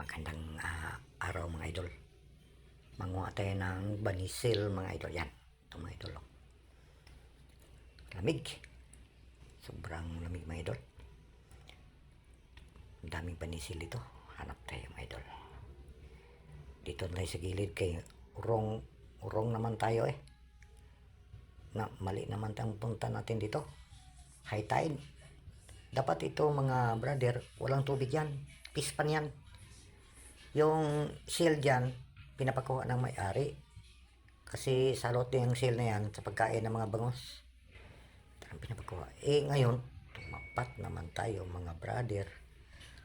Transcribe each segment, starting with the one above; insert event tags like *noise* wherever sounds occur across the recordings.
Magandang ah, araw mga idol. Manguha tayo ng banisil mga idol. Yan. Ito mga idol. oh. Lamig. Sobrang lamig mga idol. Ang daming banisil dito. Hanap tayo mga idol. Dito tayo sa gilid kay urong urong naman tayo eh. Na mali naman tayong punta natin dito. High tide. Dapat ito mga brother, walang tubig yan. Pispan yan. Yung seal dyan, pinapakuha ng may-ari. Kasi salot yung seal na yan sa pagkain ng mga bangos. Ang pinapakuha. Eh ngayon, tumapat naman tayo mga brother.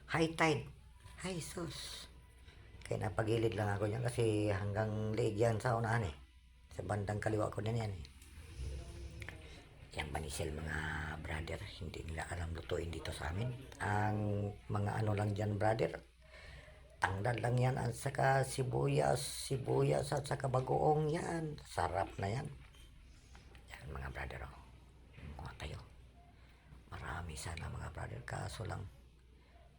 High tide. Hi sus. Kaya napagilid lang ako niyan kasi hanggang leeg yan sa unahan eh. Sa bandang kaliwa ko na yan eh. Yang banisil mga brother, hindi nila alam lutuin dito sa amin. Ang mga ano lang dyan brother, tangdad lang yan at saka sibuyas, sibuyas at saka bagoong yan. Sarap na yan. Yan mga brother oh. Mga tayo. Marami sana mga brother kaso lang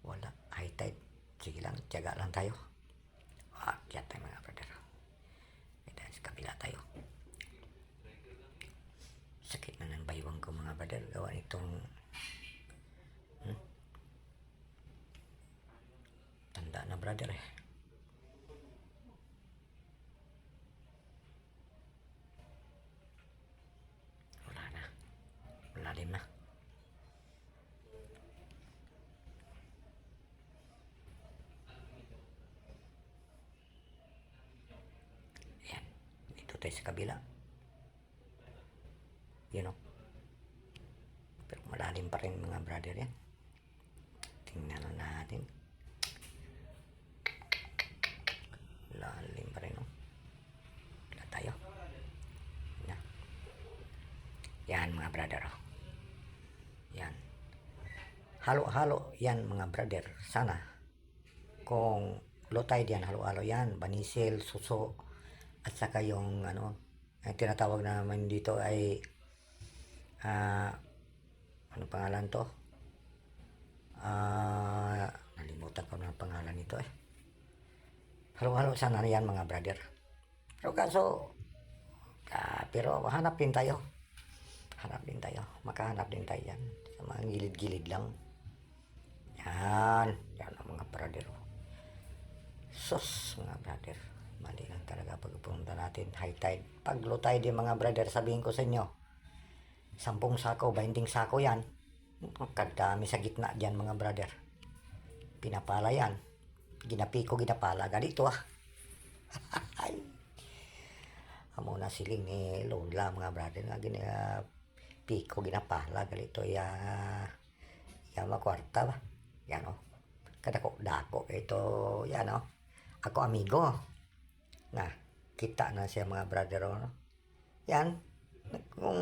wala. High tide. Sige lang, tiyaga lang tayo. Akyat tayo mga brother. Ito sa kabila tayo sakit na ng baywang ko mga brother gawa nitong brother wala na malalim kabila you know. Pero malalim pa rin mga brother yan. Yan, mga brother, oh. Yan. Halo-halo yan, mga brother. Sana. Kung low tide yan, halo-halo yan. Banisil, suso, at saka yung, ano, ang tinatawag naman dito ay ah ano pangalan to? Ah, nalimutan ko na ang pangalan nito eh. Halo-halo sana yan mga brother. Pero kaso, ah, pero hanap din tayo. Hanap din tayo. Makahanap din tayo yan. Sa mga gilid-gilid lang. Yan. Yan ang mga brother. Sus, mga brother. Mali lang talaga pagpunta natin. High tide. Pag low tide yung mga brother, sabihin ko sa inyo, sampung sako, binding sako yan. Kadami sa gitna dyan mga brother. Pinapala yan. Ginapi ko, ginapala. Ganito ah. *laughs* Amo na siling ni Lola mga brother nga gina piko ginapala galito ya ya makwarta ba yan o kada ko dako ito yan o ako amigo na kita na siya mga brother o no? yan kung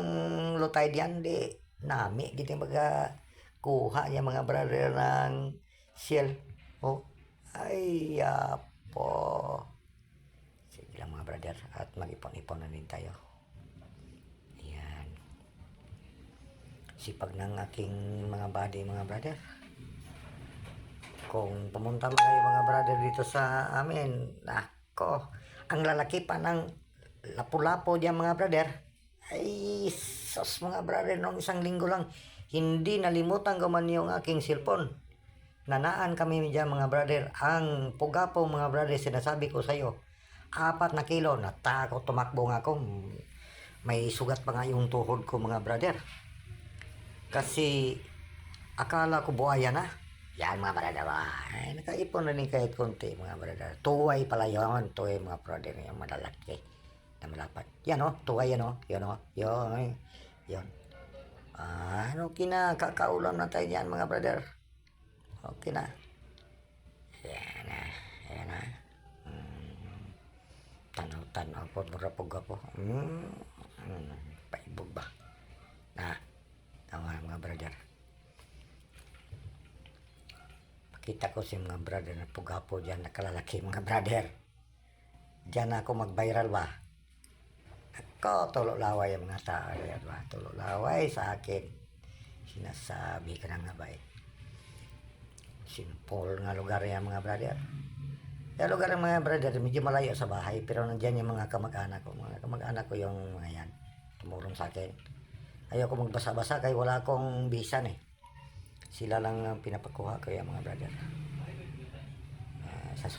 lutay diyan di nami gitu baga kuha niya mga brother ng shell oh ay po. Sige lang mga brother at mag-ipon-ipon na din tayo yan sipag ng aking mga body mga brother kung pumunta mo kayo mga brother dito sa amin nako ang lalaki pa ng lapu-lapo diyan mga brother ay, sos mga brother, nung isang linggo lang, hindi nalimutan ko man yung aking cellphone. Nanaan kami dyan mga brother. Ang pugapo mga brother, sinasabi ko sa'yo, apat na kilo, natakot tumakbo nga ako. May sugat pa nga yung tuhod ko mga brother. Kasi, akala ko buhaya na. Yan mga brother, ay, nakaipon na rin kahit konti mga brother. Tuway pala yun, tuway mga brother, yung malalaki na malapat. Yan o, tuway yan o. Yan o, yun. Yun. Ah, ano na tayo yan mga brother. Okay na. Yan na. Yan na. Hmm. Tanaw-tanaw po, marapog ako. Hmm. Hmm. Paibog ba? Kita ko si mga brother na pugapo dyan, nakalalaki mga brother. Diyan ako mag-viral ba? Ako, tulok laway ang mga tao. Yan ba? Tulok laway sa akin. Sinasabi ka na nga ba eh. Simple nga lugar yan mga brother. Yung lugar ng mga brother, medyo malayo sa bahay, pero nandiyan yung mga kamag-anak ko. Mga kamag-anak ko yung mga yan, tumulong sa akin. Ayoko magbasa-basa kaya wala akong bisan eh sila lang ang pinapakuha kaya mga brother. Uh, sa